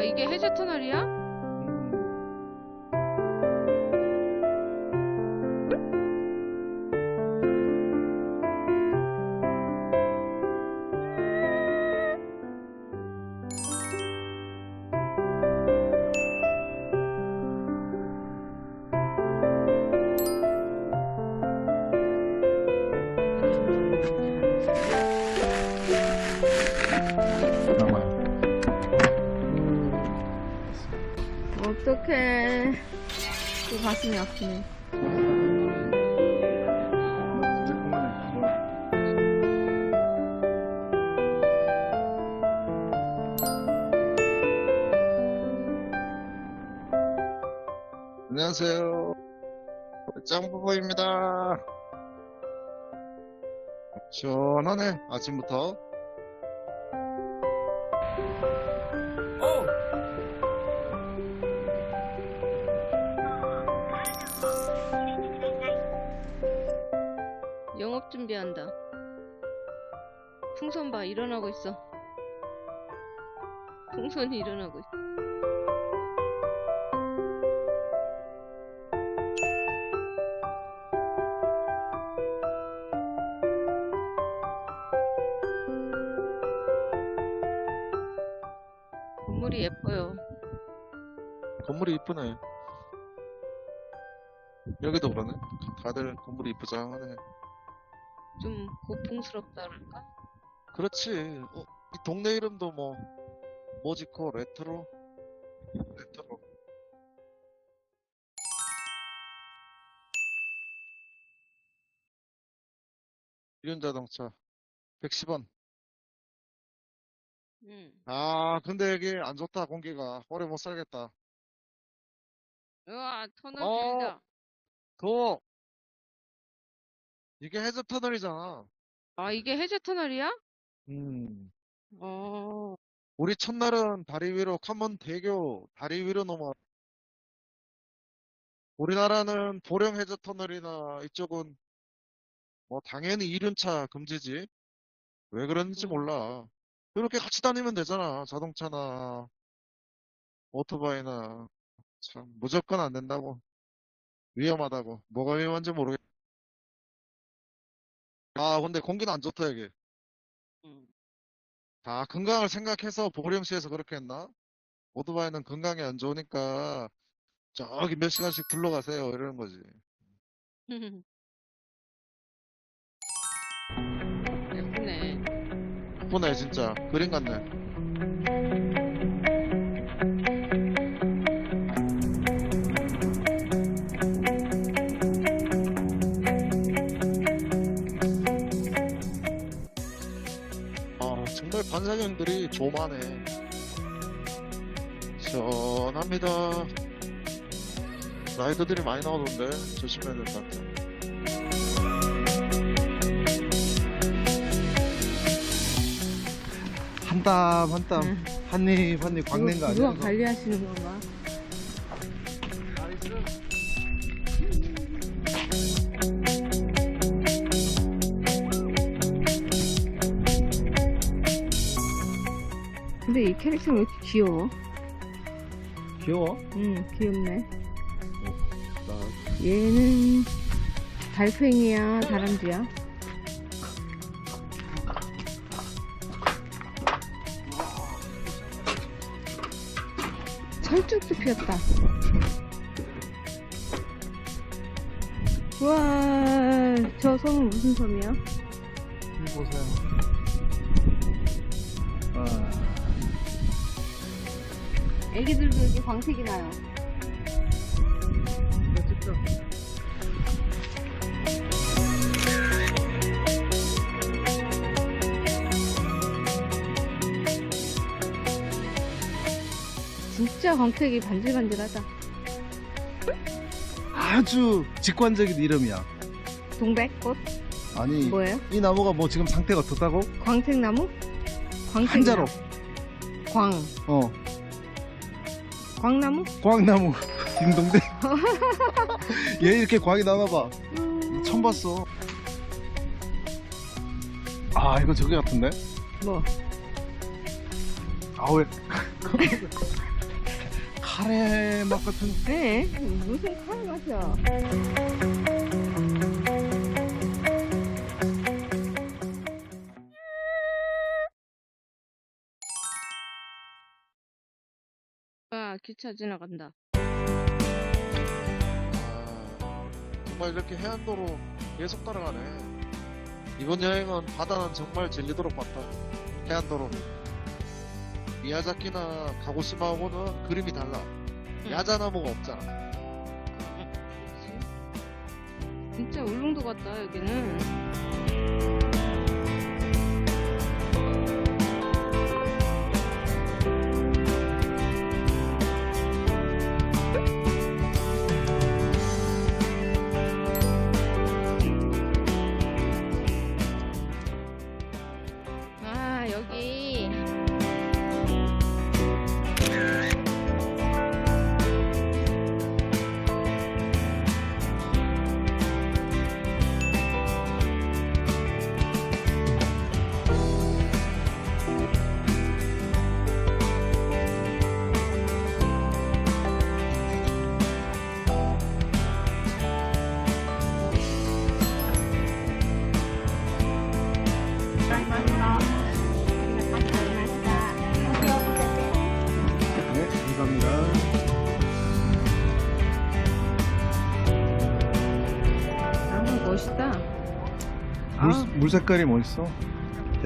아, 이게 해저 터널이야? 어떡해. 또 가슴이 아프네. 안녕하세요. 짱부부입니다. 시원하네, 아침부터. 풍선 봐, 일어나고 있어. 풍선이 일어나고 있어. 건물이 예뻐요. 건물이 이쁘네. 여기도 그러네. 다들 건물이 이쁘장하네. 좀 고풍스럽다 그럴까? 그렇지. 어, 이 동네 이름도 뭐, 모지코, 레트로? 레트로. 이륜자동차 110원. 응. 아, 근데 여기 안 좋다, 공기가. 오래 못 살겠다. 우와, 터널 어. 길다. 더워. 이게 해저 터널이잖아. 아, 이게 해저 터널이야? 음. 어. 우리 첫날은 다리 위로 관문 대교 다리 위로 넘어. 우리나라는 보령 해저 터널이나 이쪽은 뭐 당연히 이륜차 금지지. 왜 그런지 음. 몰라. 이렇게 같이 다니면 되잖아. 자동차나 오토바이나 참 무조건 안 된다고. 위험하다고. 뭐가 위험한지 모르겠. 아, 근데 공기는 안 좋다, 여기. 음. 다 건강을 생각해서 보령시에서 그렇게 했나? 오토바이는 건강에 안 좋으니까 저기 몇 시간씩 불러가세요 이러는 거지. 예쁘네. 예쁘네 진짜 그림 같네. 반사경들이 조만해. 시원합니다. 라이더들이 많이 나오던데 조심해야 될 것 같아. 한 땀 한땀 응. 한입 한 입 광낸 거 아니야? 관리하시는 건가? 근데 이 캐릭터는 왜 이렇게 귀여워? 귀여워? 응, 귀엽네. 나 얘는 달팽이야, 다람쥐야? 철쭉도 피었다. 우와, 저 섬은 무슨 섬이야? 이 보세 애기들도 여기 광택이 나요. 찍자. 진짜 광택이 반질반질하다. 아주 직관적인 이름이야. 동백꽃? 아니 뭐예요? 이 나무가 뭐 지금 상태가 어떻다고? 광택나무? 광택 한자로. 광. 어 광나무? 광나무 딩동댕. 얘 이렇게 광이 나나봐. 음, 처음 봤어. 아 이거 저기 같은데? 뭐? 아왜 카레 맛 같은 네, 무슨 칼 맛이야. 기차 지나간다. 아, 정말 이렇게 해안도로 계속 따라가네. 이번 여행은 바다는 정말 질리도록 봤다. 해안도로. 미야자키나 가고시마하고는 그림이 달라. 야자나무가 없잖아. 진짜 울릉도 같다, 여기는. 물, 색깔이 멋있어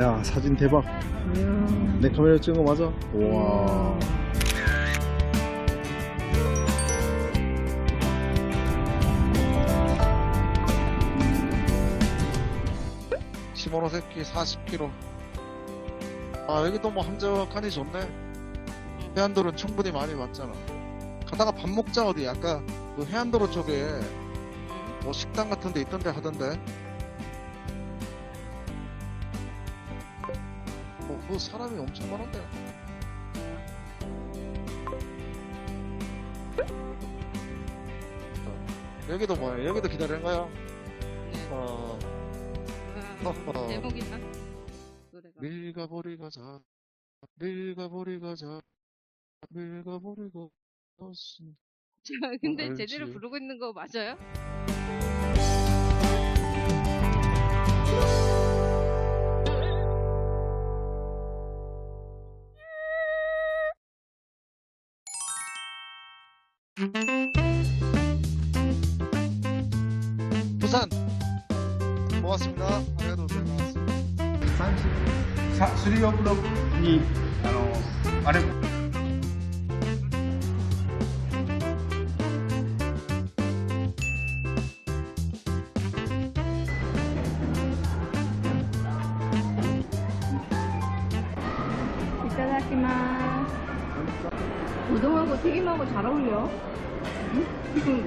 야 사진 대박 이야. 내 카메라 찍은 거 맞아? 와 시모노세키 40km. 아, 여기도 뭐 함정하니 좋네. 해안도로는 충분히 많이 왔잖아. 가다가 밥 먹자 어디 아까 그 해안도로 쪽에 뭐 식당 같은 데 있던데 하던데. 그 사람이 엄청 많은데. 어, 여기도 뭐야? 여기도 기다리는 거야? 어, 아. 노래가. 밀가버리 가자. 밀가버리 가자. 밀가버리 가자. 자, 근데 알지. 제대로 부르고 있는 거 맞아요? 父さん、お、ありがとうございます。三さ、スリーオブロックに、あの、あれ。いただきます。 우동하고 튀김하고 잘 어울려. 응? 튀김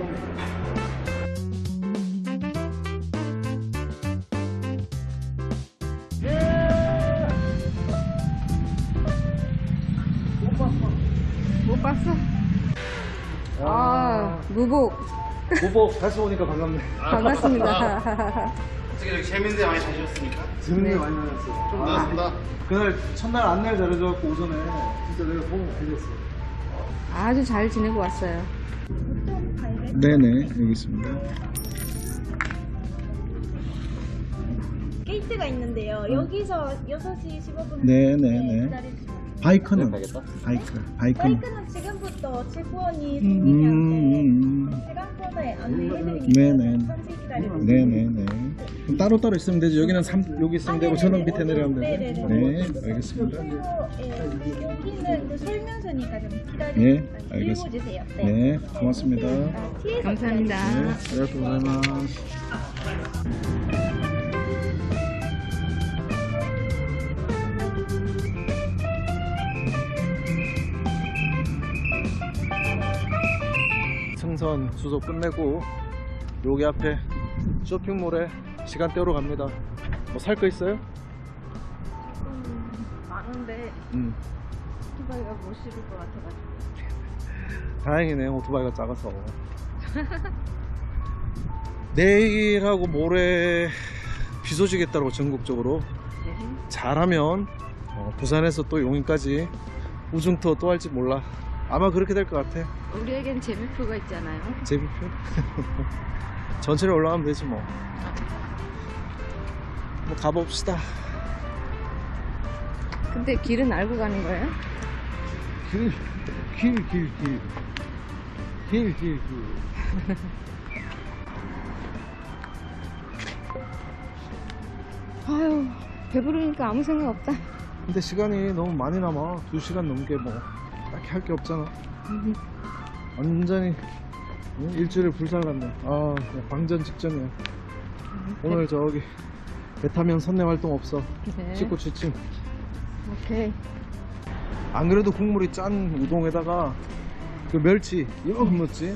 못 봤어? 아, 무복. 보보 다시 오니까 반갑네 반갑습니다. 어떻게 이렇게 재밌는 데 많이 다니셨습니까? 재밌는 네. 게 많이 나왔어 좀 반갑습니다. 그날 첫날 안내를 잘해줘갖고 오전에 진짜 내가 도움 많이 됐어 아주 잘 지내고 왔어요. 네네 여기 있습니다 게이트가 있는데요. 여기서 6시 15분 네, 네, 네. 기다려주시면 바이크는 바이크 바이크는 지금부터 제구원이 음, 생기는데 음, 시간표에 안내해드리니까 네, 네. 잠시 기다려주세요. 네네네 그럼 따로따로 있으면 되지 여기는 삼, 여기 있으면 아, 되고 네네네. 저는 밑에 내려가면 되죠 네네네. 네 알겠습니다 그리고 예, 여기는 그 설명서니까 좀 기다리고 예, 일단 알겠습니다. 읽어주세요. 네 고맙습니다 아, 뒤에서 감사합니다. 네 아리가또 고자이마스 승선 수속 끝내고 여기 앞에 쇼핑몰에 시간 때우러 갑니다 뭐 살 거 있어요? 음, 많은데 음 오토바이가 못 실을 것 같아가지고. 다행이네 오토바이가 작아서 내일하고 모레 비 소식겠다고 전국적으로 네. 잘하면 어, 부산에서 또 용인까지 우중터 또 할지 몰라 아마 그렇게 될 것 같아. 우리에겐 재미표가 있잖아요. 제비표? 전체로 올라가면 되지 뭐. 뭐 가봅시다. 근데 길은 알고 가는 거예요? 길, 길, 길, 길. 길, 길, 길. 아유, 배부르니까 아무 생각 없다. 근데 시간이 너무 많이 남아. 두 시간 넘게 뭐 딱히 할 게 없잖아. 완전히 응? 일주일을 불살랐네. 아, 그냥 방전 직전이야. 오늘 저기 배 타면 선내 활동 없어. 네. 씻고 취침. 오케이. 안 그래도 국물이 짠 우동에다가 그 멸치 이만큼 넣었지.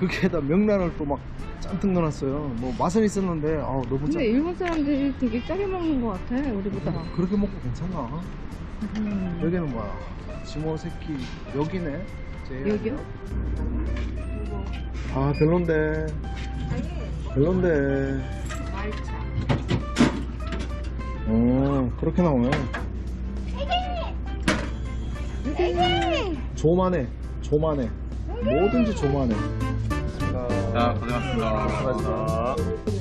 거기에다 명란을 또막 잔뜩 넣어놨어요. 뭐 맛은 있었는데 아 너무 짜. 근데 일본 사람들이 되게 짜게 먹는 것 같아, 우리보다. 그렇게 먹고 괜찮나? 음. 여기는 뭐야? 지모 새끼 여기네. 제일. 여기요? 아 별론데. 별론데. 말차. 어 그렇게 나오네. 조만해. 조만해. 뭐든지 조만해. 자, 고생하셨습니다. 환영합니다.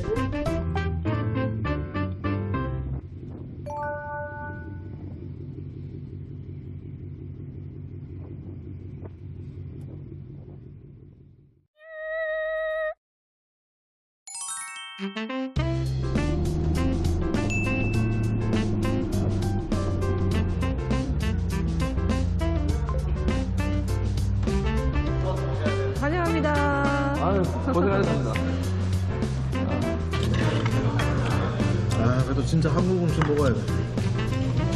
아유 고생하셨습니다. 아 그래도 진짜 한국 음식 먹어야 돼.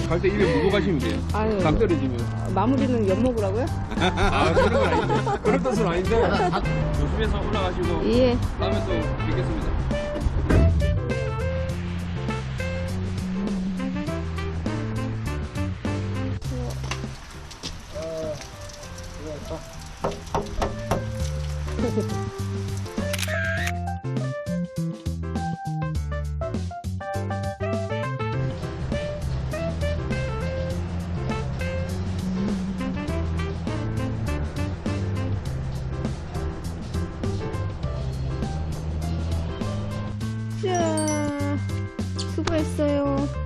갈 때 입에 물고 가시면 돼요. 아유, 딱 떨어지면. 마무리는 엿 먹으라고요? 아, 그런 건 아닌데. 그런 뜻은 아닌데. 조심해서 올라가시고. 예. 다음에 또 뵙겠습니다. 수고했어요.